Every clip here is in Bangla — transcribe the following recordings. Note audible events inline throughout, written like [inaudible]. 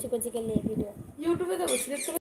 চিকন চিকেন নিয়ে ভিডিও ইউটিউবে দেবো সিলেক্ট করে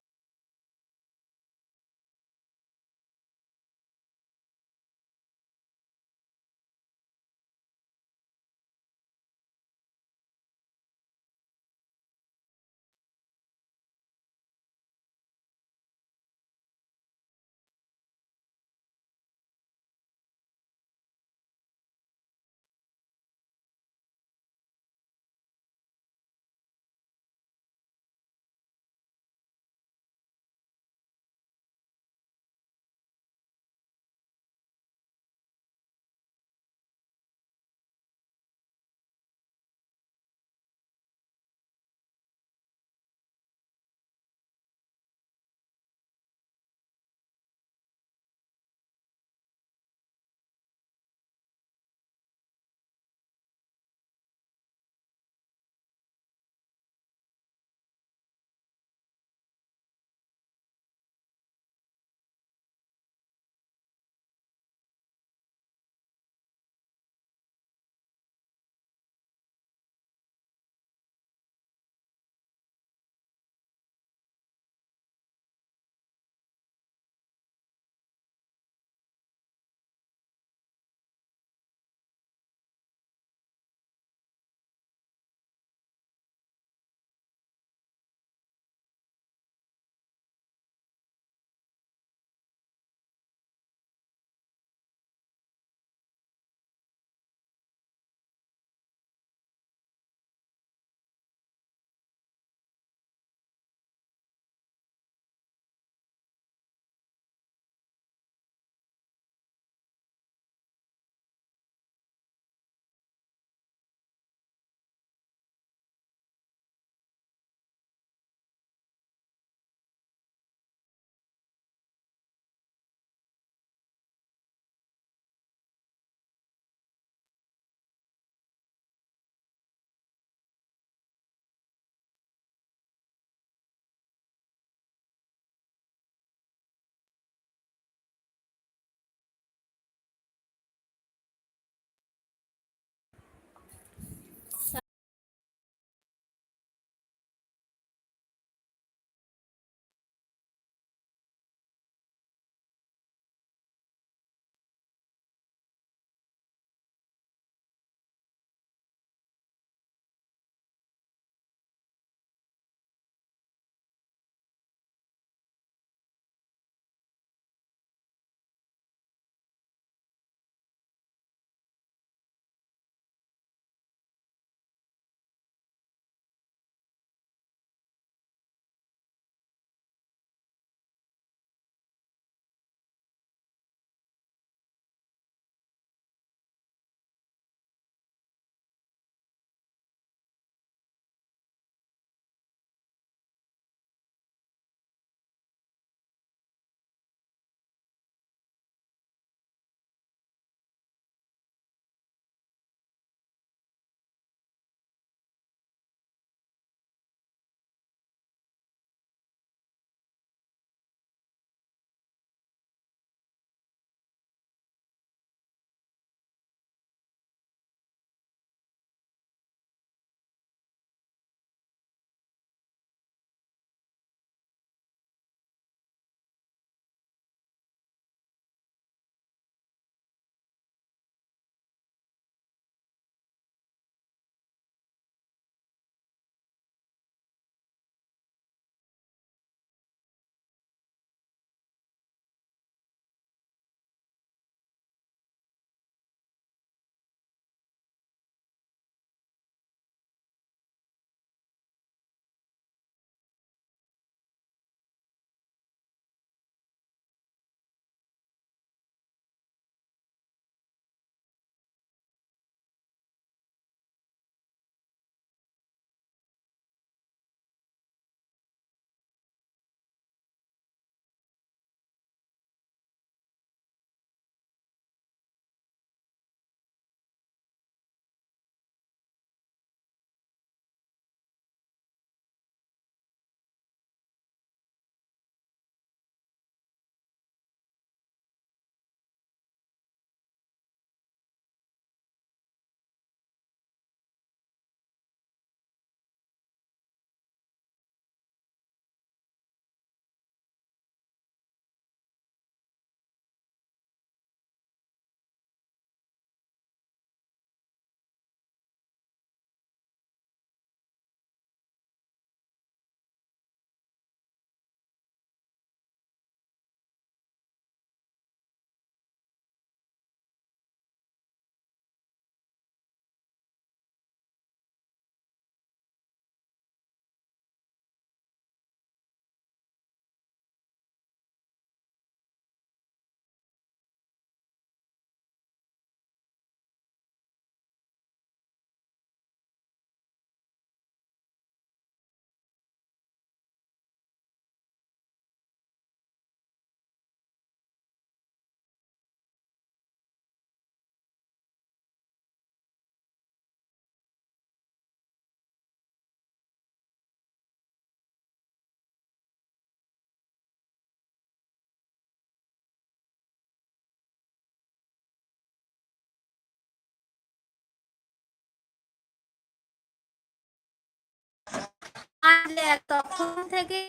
দেখ তখন থেকে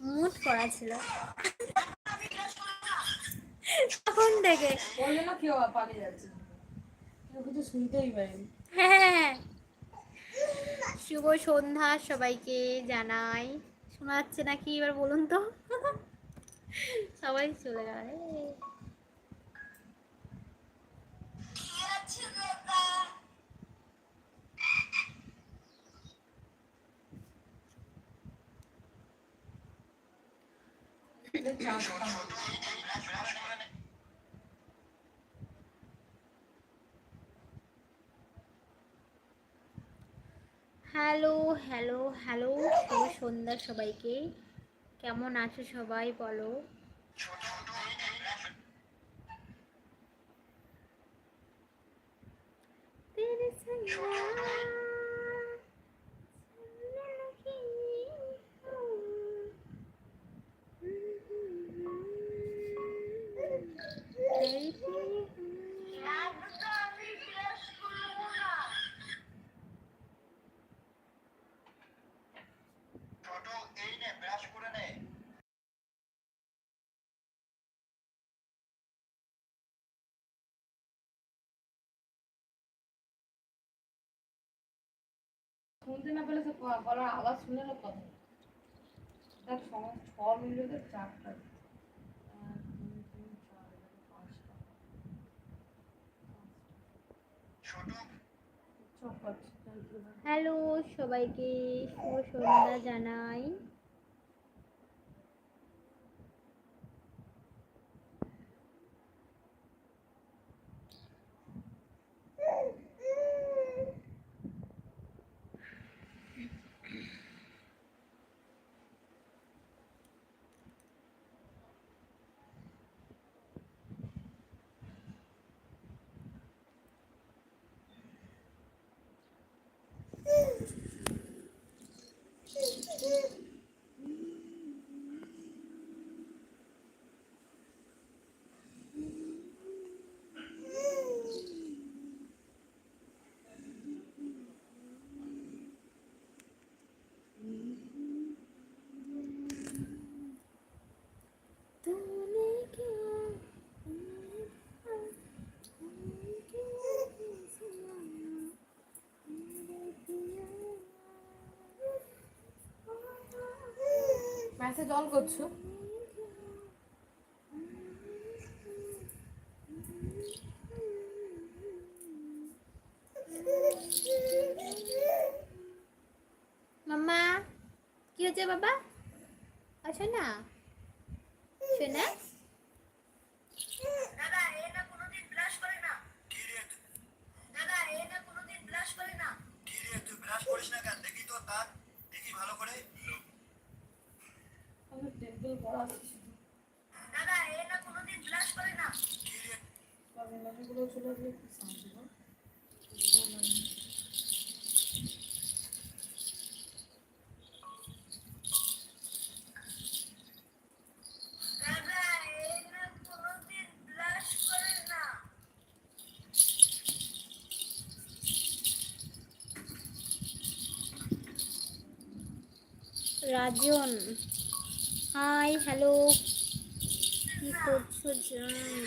মুড করা ছিল। তখন থেকে। বললে না কেউ পালিয়ে যাচ্ছে। কেউ কিছু শুনতেই পাইনি হ্যাঁ। শুভ সন্ধ্যা সবাইকে জানাই। শোনা যাচ্ছে নাকি এবার বলুন তো? সবাই চলে গেল হ্যালো হ্যালো হ্যালো সন্ধ্যা সবাইকে। কেমন আছো সবাই বলো? শুনতে না পেলে সে গলার আওয়াজ শুনে না কথা তার ছ মিনিটে চারটা। হ্যালো সবাইকে শুভ সন্ধ্যা জানাই Yeah. ম্যাচে জল করছ? মাম্মা কি হচ্ছে বাবা? আসো না। শোনা দাদা এ না কোনোদিন ব্লাশ করে না কি রে দাদা এ না কোনোদিন ব্লাশ করে না কি রে তুই ব্রাশ করিস না কেন দেখি তো তার দেখি ভালো করে আমি টেম্পল পড়া আছে শুধু দাদা এ না কোনোদিন ব্লাশ করে না? তবে চলে শান্তি রাজন। হাই হ্যালো কি করছ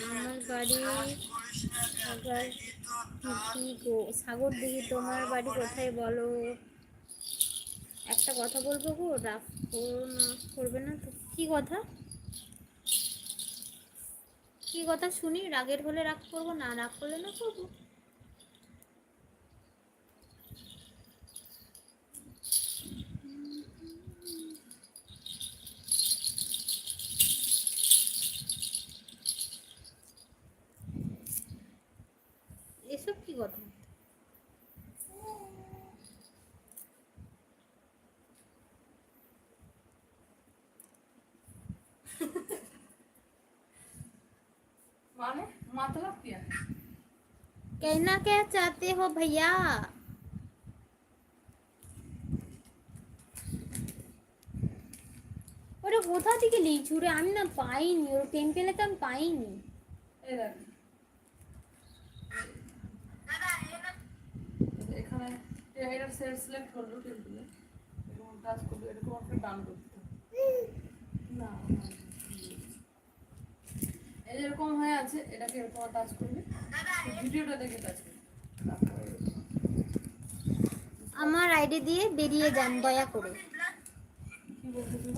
আমার বাড়ি সাগর গো। সাগর দিঘি, তোমার বাড়ি কোথায় বলো? একটা কথা বলব গো? রাগ করো না, করবে না তো। কি কথা? কি কথা শুনি? রাগের হলে রাগ করব, না রাগ করলে না করব? कहना क्या चाहते हो भैया ওটা কোথা থেকে লিচু রে আমি না পাইনি ওর টেম্পেলে তো আমি পাইনি এই দেখ দাদা এ না এখানে এটা সেট সিলেক্ট করলো টেম্পলে এবং টাচ করবি এরকম একটা ডান করতে হবে। না এই এরকম হয়ে আছে এটাকে এরকম টাচ করবি ভিডিওটা দেখে টাচ করবি। আমার আইডি দিয়ে বেরিয়ে যান দয়া করে কি বলতে ছিল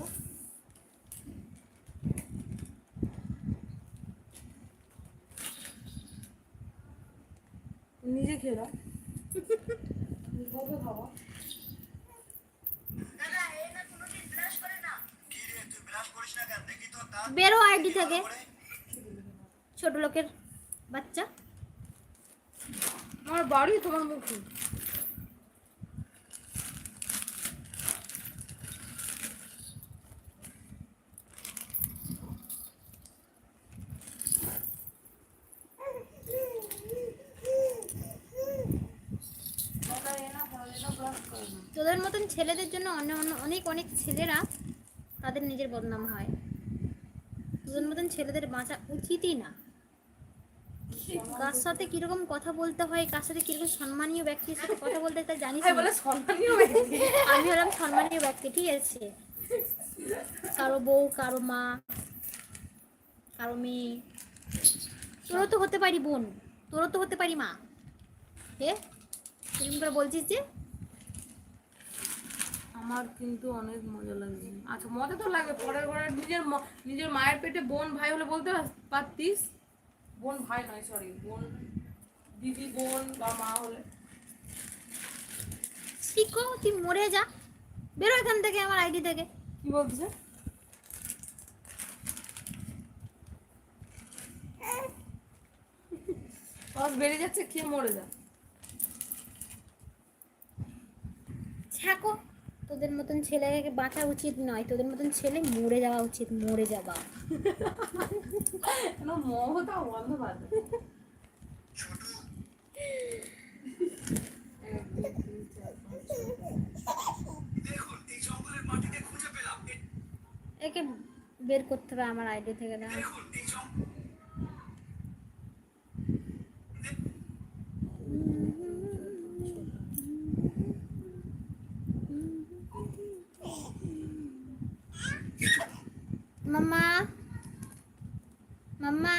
নিজে খেয়ে দাও খাওয়া বেরো আইডি থেকে। ছোট লোকের বাচ্চা? আমার বাড়ি তোমার মুখে। তোদের মতন ছেলেদের জন্য অন্য অন্য অনেক অনেক ছেলেরা তাদের নিজের বদনাম হয়। তোদের মতন ছেলেদের বাঁচা উচিতই না। কার সাথে কীরকম কথা বলতে হয় কার সাথে কীরকম সম্মানীয় ব্যক্তির সাথে কথা বলতে তা জানিস সম্মানীয় ব্যক্তি। আমি হলাম সম্মানীয় ব্যক্তি ঠিক আছে। কারও বউ কারও মা কারও মেয়ে। তোরও তো হতে পারি বোন তোরও তো হতে পারি মা। হে এরকম করে বলছিস যে? আমার কিন্তু অনেক মজা লাগে। আচ্ছা মজা তো লাগে পরের ঘরে নিজের নিজের মায়ের পেটে বোন ভাই হলে বলতে পারতিস? বোন ভাই নয় সরি বোন দিদি বোন বা মা হলে। শিখো তুই মরে যা। বেরো এখান থেকে আমার আইডি থেকে। কি বলছে? আবার বেড়ে যাচ্ছে খেয়ে মরে যা। ছাকো। তোদের মতন ছেলেকে বাঁচা উচিত নয়। তোদের মতন ছেলে মরে যাওয়া উচিত মরে যাওয়া এক বের করতে হবে আমার আইডি থেকে না দেখুন এই জঙ্গল মাম্মা মাম্মা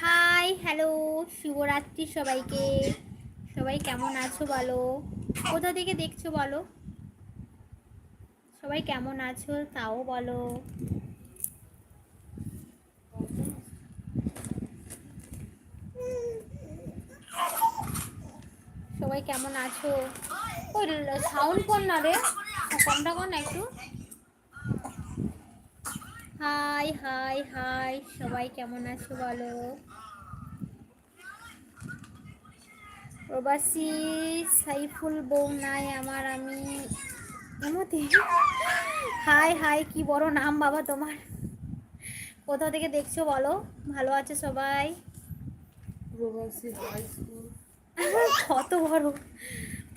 হাই শুভরাত্রি সবাইকে। সবাই কেমন আছো বলো? কোথা থেকে দেখছ বলো? সবাই কেমন আছো তাও বলো। সবাই কেমন আছো? ওই সাউন্ড কর না রে। কমটা কর না একটু। হাই হাই হাই সবাই কেমন আছো বলো? প্রবাসী সাইফুল বউ নাই আমার আমি এমতি হাই হাই কি বড় নাম বাবা তোমার। কোথা থেকে দেখছ বলো? ভালো আছে সবাই? প্রবাসী কত বড়।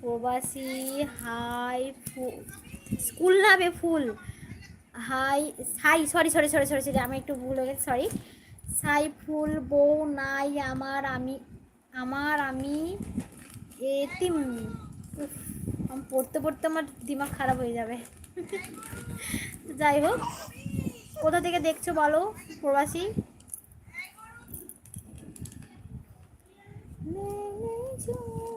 প্রবাসী হাই স্কুল না বে ফুল? হাই সাই sorry sorry sorry sorry sorry আমি একটু ভুল হয়ে গেছি সরি সাই ফুল বউ নাই আমার আমি আমার, আমি এতিম আমি পড়তে পড়তে আমার দিমাগ খারাপ হয়ে যাবে [laughs] যাই হোক, কোথা থেকে দেখছ বলো, প্রবাসী Thank you.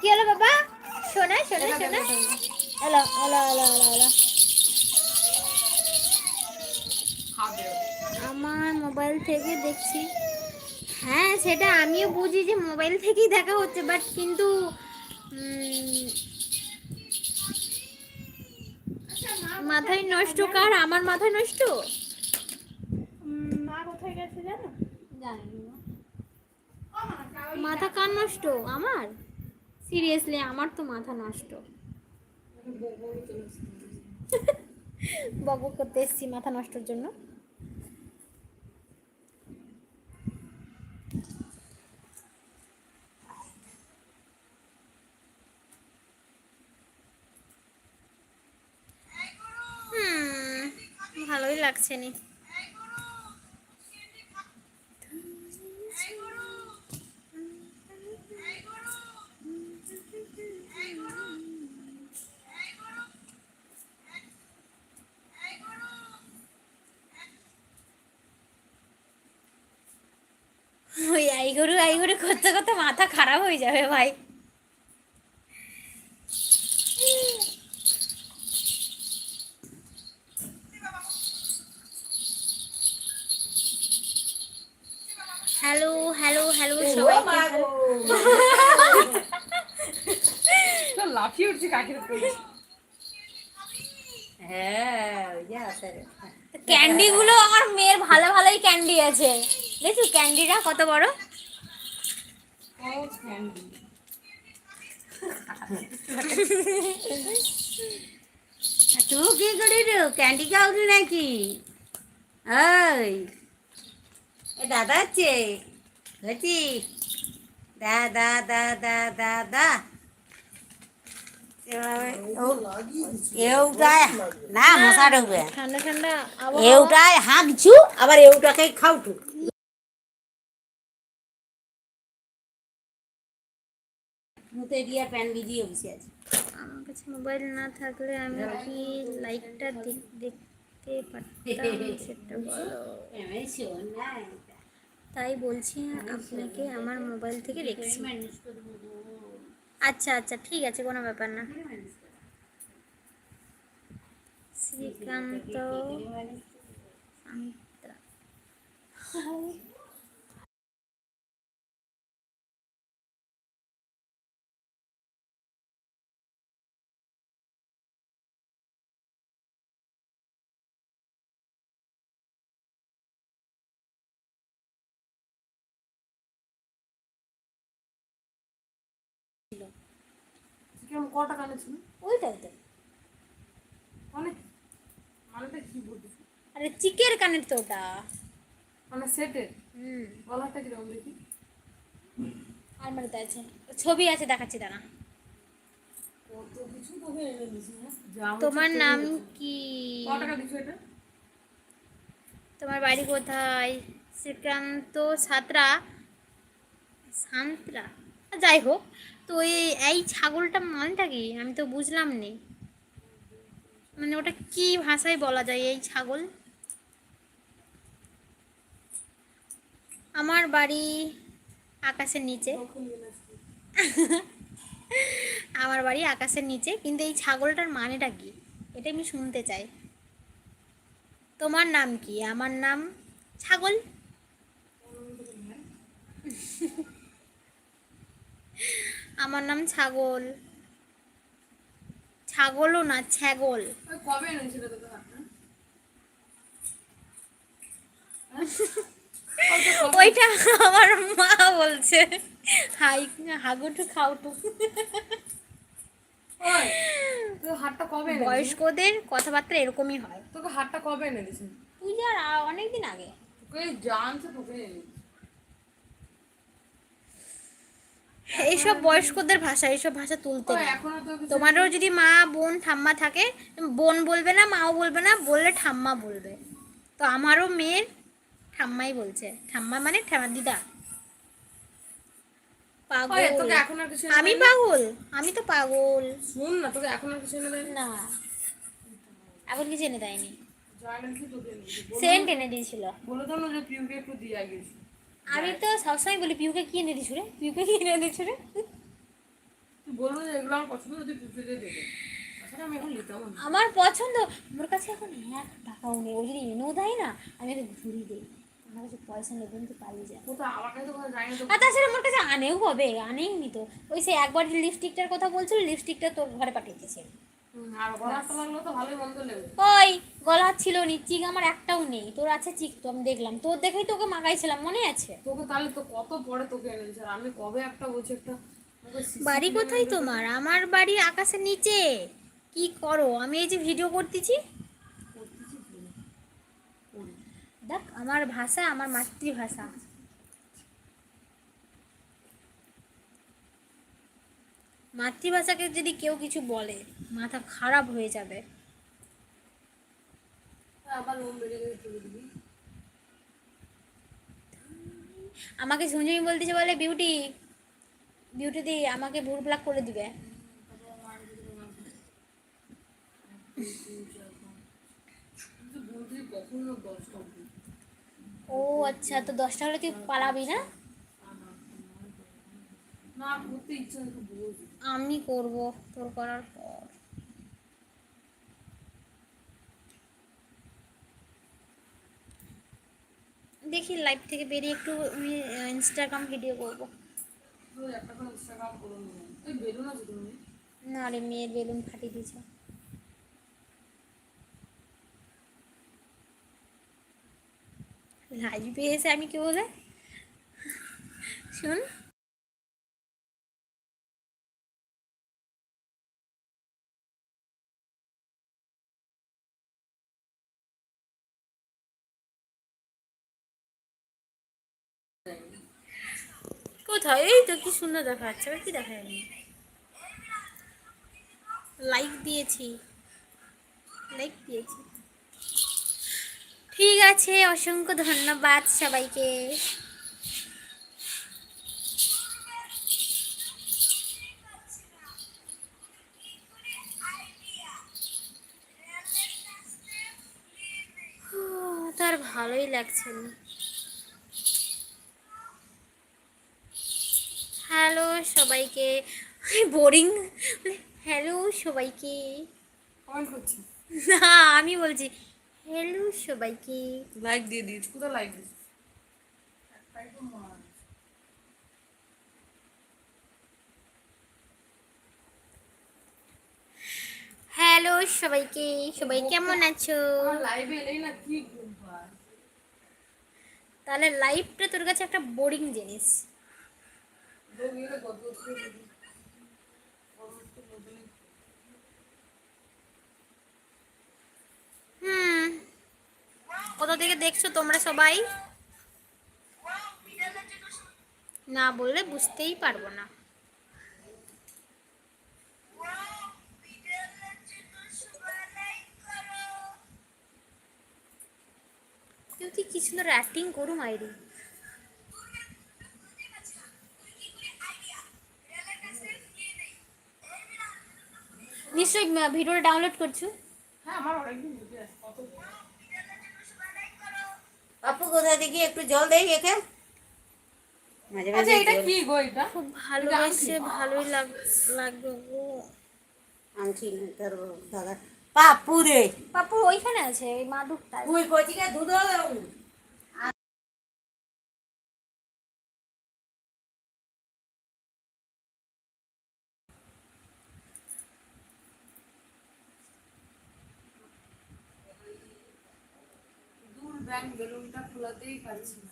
কি হলো বাবা? শোনা শোনা শোনা। এলো এলো এলো এলো এলো। আমার মোবাইল থেকে দেখছি। হ্যাঁ সেটা আমিও বুঝি যে মোবাইল থেকেই দেখা হচ্ছে বাট কিন্তু মাথায় নষ্ট কার? আমার মাথায় নষ্ট? মা কোথায় গেছে জানো? জানি মাথা কার নষ্ট? আমার? সিরিয়াসলি আমার তো মাথা নষ্ট। বক করতে এসছি মাথা নষ্টর জন্য। লাগছে নি। ওই আই গরু আই গরু করতে করতে মাথা খারাপ হয়ে যাবে ভাই। হ্যালো হ্যালো হ্যালো লাফিয়ে উঠছি কাকের হ্যাঁ। ক্যান্ডি গুলো আমার মেয়ের ভালো ভালোই ক্যান্ডি আছে। দেখি ক্যান্ডিটা কত বড়? তুই কি করি রে ক্যান্ডি খাওনি নাকি? ওই দাদা আছে? হচ্ছি দা দা দা দা দা দা। এউটায় না মশা ঢুকবে। ঠান্ডা ঠান্ডা আবহাওয়া। এউটায় হাঁকছু আবার এউটাকে খাওটু। মুতে দিয়া প্যান ভিজিয়ে বসে আছে। আমার কাছে মোবাইল না থাকলে আমি কি লাইকটা দেখতে পারতাম? [laughs] সেটা বলো। তাই বলছি আপনাকে আমার মোবাইল থেকে দেখছি। আচ্ছা আচ্ছা ঠিক আছে, কোনো ব্যাপার না শ্রীকান্ত সান্তা। কেমন ক টাকা নিয়েছিল ওইটাই তো। অনেক। মানেটা কি বলতেছি? আরে চিকের কানের তো ওটা মানে সেটের? হুম। গলাটা কীরকম দেখি? আলমারিতে আছে। ছবি আছে দেখাচ্ছি দাঁড়া। তোমার নাম কি? তোমার বাড়ি কোথায়? শ্রীকান্ত সাঁতরা সাঁতরা যাই হোক তো এই ছাগলটা মানেটা কি? আমি তো বুঝলাম নি। মানে ওটা কি ভাষায় বলা যায় এই ছাগল? আমার বাড়ি আকাশের নিচে। আমার বাড়ি আকাশের নিচে, কিন্তু এই ছাগলটার মানেটা কি? এটা আমি শুনতে চাই। তোমার নাম কি? আমার নাম ছাগল। আমার নাম ছাগল। ছাগলও না ছাগল। ওই কবে এনেছিল তোকে [laughs] ওইটা আমার মা বলছে। হাই হাগুটু খাউটু ওই তোর কবে বয়স্কদের কথাবার্তা এরকমই হয়। তোকে হাতটা কবে এনে দিছে পূজার অনেক দিন আগে। তোকে জানছে তোকে। এনে দিছে। এইসব বয়স্কদের ভাষা এইসব ভাষা তুলতে কিছু তোমারও যদি মা বোন ঠাম্মা থাকে বোন বলবে না মাও বলবে না বললে ঠাম্মা বলবে। তো আমারও মেয়ের ঠাম্মাই বলছে। ঠাম্মা মানে ঠাম্মা দিদা। পাগল। আমি পাগল। আমি তো পাগল। শুন না তোকে এখন আর কিছু এনে দেয়নি? না। এখন কিছু এনে দেয়নি। সেন্ট এনে দিয়েছিল। বলে তো না যে পিউকে একটু দিয়ে গেছি আমি তো সবসময় বলি পিউকে কি এনে দিছু রে? পিউকে কি এনে দিছু রে? তুই বলব এগুলো আমার পছন্দ যদি পিউকে দিয়ে দেবে আমি এখন নিতাম আমার পছন্দ? আমার কাছে এখন এক টাকাও নেই। ও যদি এনেও দেয় না আমি ওকে ঘুরিয়ে দিই। আমার কাছে পয়সা নেই কিন্তু পালিয়ে যায় আমার কাছে তো না আর তাছাড়া আমার কাছে আনেও হবে আনেইনি তো। ওই সে একবার যে লিপস্টিকটার কথা বলছিল লিপস্টিকটা তোর ঘরে পাঠিয়ে দিয়েছে। ওই গলা ছিল নি চিক আমার একটাও নেই। তোর আছে চিক তো আমি দেখলাম। তোর দেখেই তোকে মাগাইছিলাম মনে আছে? তোকে তাহলে তো কত পরে তোকে আমি কবে একটা বলছি একটা বাড়ি কোথায় তোমার? আমার বাড়ি আকাশের নিচে। কি করো? আমি এই যে ভিডিও করতেছি। দেখ আমার ভাষা আমার মাতৃভাষা। মাতৃভাষাকে যদি কেউ কিছু বলে মাথা খারাপ হয়ে যাবে। আমাকে ঝুঁঝুমি বলতেছে বলে বিউটি বিউটি দি আমাকে ভুল ব্লাক করে দিবে। ও আচ্ছা তো দশটা হলে তুই পালাবি না না করতে ইচ্ছা নেই একটু বলবি আমি করব তোর করার পর। দেখি লাইভ থেকে বেরিয়ে একটু আমি ইনস্টাগ্রাম ভিডিও করব। না। রে মেয়ের বেলুন ফাটিয়ে দিয়েছে। লাইভে এসে আমি কি বলে? শুন। কোথায়? এই তো কি সুন্দর দেখা যাচ্ছে। আবার কি দেখা যায়নি? লাইক দিয়েছি। লাইক দিয়েছি। ঠিক আছে অসংখ্য ধন্যবাদ সবাইকে। ও, তার ভালোই লাগছে। না হ্যালো সবাইকে। বোরিং হ্যালো সবাইকে। না আমি বলছি হ্যালো সবাইকে। লাইক দিয়ে দিয়েছি কোথায় লাইক দিয়েছি। হ্যালো সবাইকে সবাই কেমন আছো? তাহলে লাইফটা তোর কাছে একটা বোরিং জিনিস। হুম। কোথা থেকে দেখছ তোমরা সবাই? না বললে বুঝতেই পারব না। কেউ তুই কি সুন্দর অ্যাক্টিং করু মাইরি নিশ্চয়ই ভিডিওটা ডাউনলোড করছ? হ্যাঁ আমার অনেকদিন পাপ্পু কোথা থেকে একটু জল দেই একে। মাঝে আচ্ছা মাঝে এটা কি গো এটা? খুব ভালোবেসে ভালোই লাগ লাগবে গো। আংটি না তোর দাদা। পাপ্পু রে। পাপু ওইখানে আছে ওই মাদুরটায় তুই কচিকে দুধ সরাতেই পারছি না।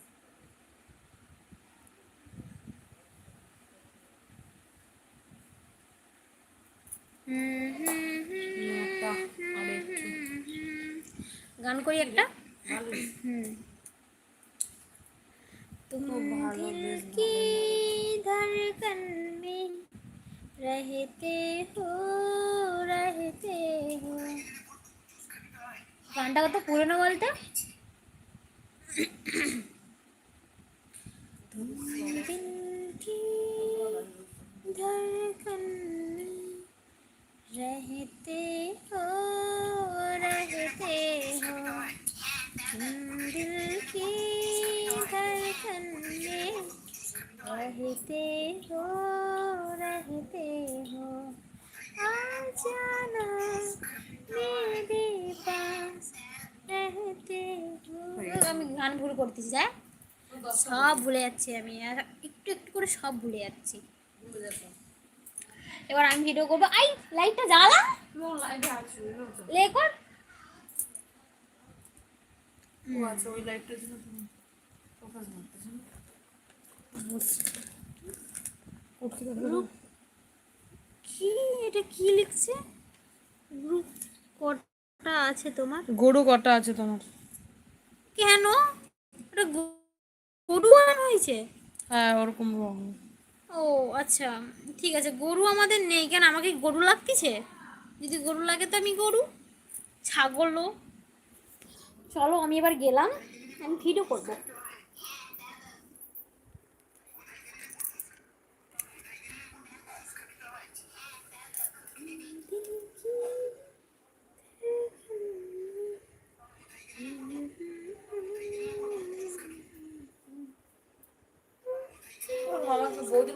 গান করি একটা? তুম কি মে রহতে হো রহতে হো। গানটা কত পুরনো বলতে? করতেছি যা সব ভুলে যাচ্ছি আমি আর একটু একটু করে সব ভুলে যাচ্ছি। এবার আমি ভিডিও করব। আই লাইটটা জ্বালা। লাইভে আছে বুঝলো তো? লে কর ও আচ্ছা? কি? এটা কি লিখছে? গ্রুপ কটা আছে তোমার? গরু কটা আছে তোমার? কেন? এটা গরু আনা হয়েছে? হ্যাঁ ওরকম রং ও আচ্ছা ঠিক আছে গরু আমাদের নেই। কেন আমাকে গরু লাগতেছে? যদি গরু লাগে তো আমি গরু ছাগলও। চলো আমি এবার গেলাম আমি ভিডিও করব।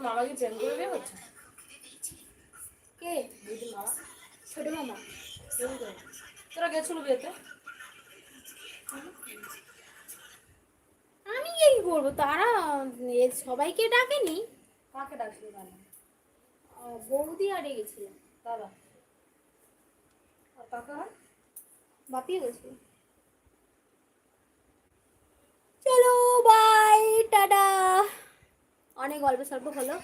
কি বৌদির মামা কি প্রেম করে বিয়ে করছে? কে? বৌদির মামা। ছোট মামা তোরা গেছিল বিয়েতে? আমি কি করব তারা সবাইকে ডাকেনি। কাকে ডাকছিল আহ, বৌদি আরে গেছিল দাদা। আর কাকা? বাপিয়ে গেছিল? অনেক গল্প সল্প হলো